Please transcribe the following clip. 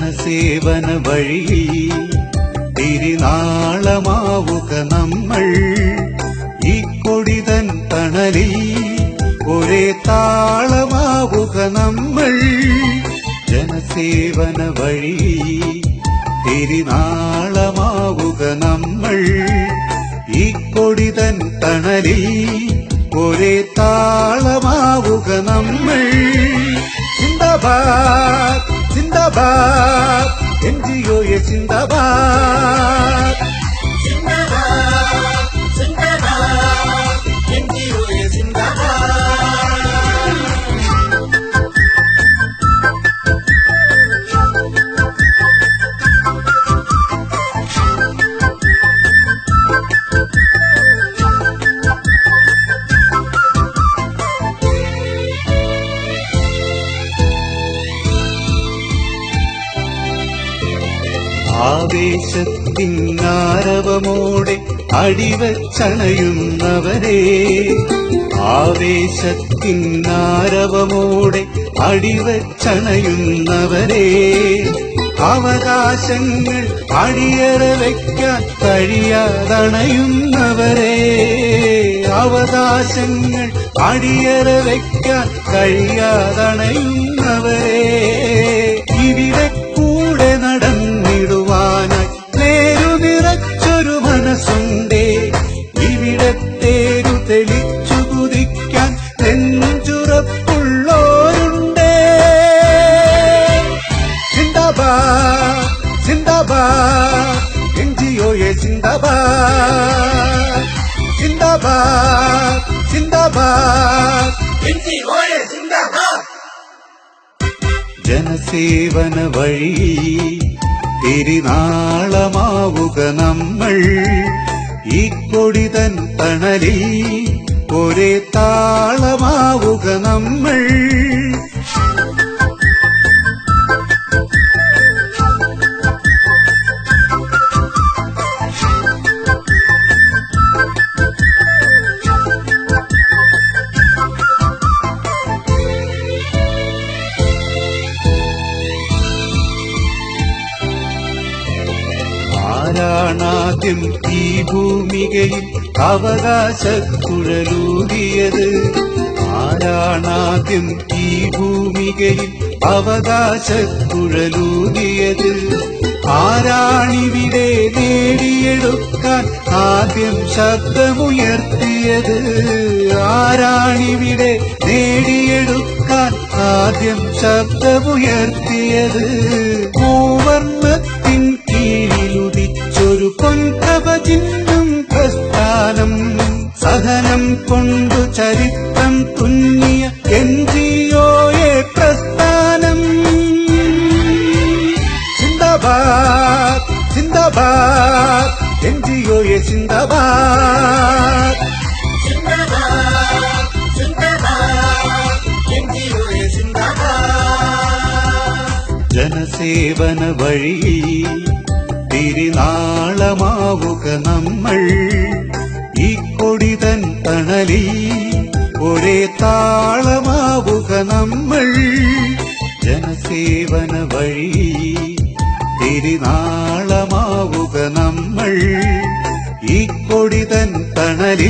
ജനസേവന വഴിയിൽ തിരിനാളമാവുക നമ്മൾ. ഈ കൊടിതൻ തണലിൽ ഒരേ താളമാവുക നമ്മൾ. ജനസേവന വഴിയിൽ തിരിനാളമാവുക നമ്മൾ. ഈ കൊടിതൻ തണലിൽ ഒരേ താളമാവുക നമ്മൾ. സിന്ദാബാദ് జిందాబాద్ ఎన్జిఓ జిందాబాద్ ആരവമോടെ അടിവച്ചണയുന്നവരെ. ആവേശത്തിനാരവമോടെ അടിവച്ചണയുന്നവരെ. അവകാശങ്ങൾ അടിയറ വയ്ക്കാൻ കഴിയാതണയുന്നവരെ. അവകാശങ്ങൾ അടിയറ വയ്ക്കാൻ കഴിയാതണയുന്നവരെ. ഇവിടെ ഒ എ സിന്ദാബാദ് സിന്ദാബാദ് സിന്ദാബാദ് ജനസേവന വഴി തിരിനാളമാവുക നമ്മൾ. ഈ കൊടിതൻ തണലിൽ ഒരേ താളമാവുക നമ്മൾ. ആരാണാദ്യം ഈ ഭൂമികയിൽ അവകാശക്കുഴലൂതിയത് ആരാണാദ്യം ഈ ഭൂമികയിൽ അവകാശക്കുഴലൂതിയത് ആരാണിവിടെ നേടിയെടുക്കാൻ ആദ്യം ശബ്ദമുയർത്തിയത്? ആരാണിവിടെ നേടിയെടുക്കാൻ ആദ്യം ശബ്ദമുയർത്തിയത്? മൂവർണത്തിൻ കീഴിലുദിച്ചൊരു പൊൻകവ ചിഹ്നം പ്രസ്ഥാനം സഹനം കൊണ്ടു ചരിത്രം തുന്നിയ എൻ ജിയോയെ പ്രസ്ഥാനം സിന്ദാബാദ് സിന്ദാബാദ് എൻ ജിയോയെ സിന്ദാബാദ് ജനസേവന വഴിയിൽ തിരിനാളമാവുക നമ്മൾ. ഈ കൊടിതൻ തണലി ഒരേ താളമാവുക നമ്മൾ. ജനസേവന വഴി തിരിനാളമാവുക നമ്മൾ. ഈ കൊടിതൻ തണലിൽ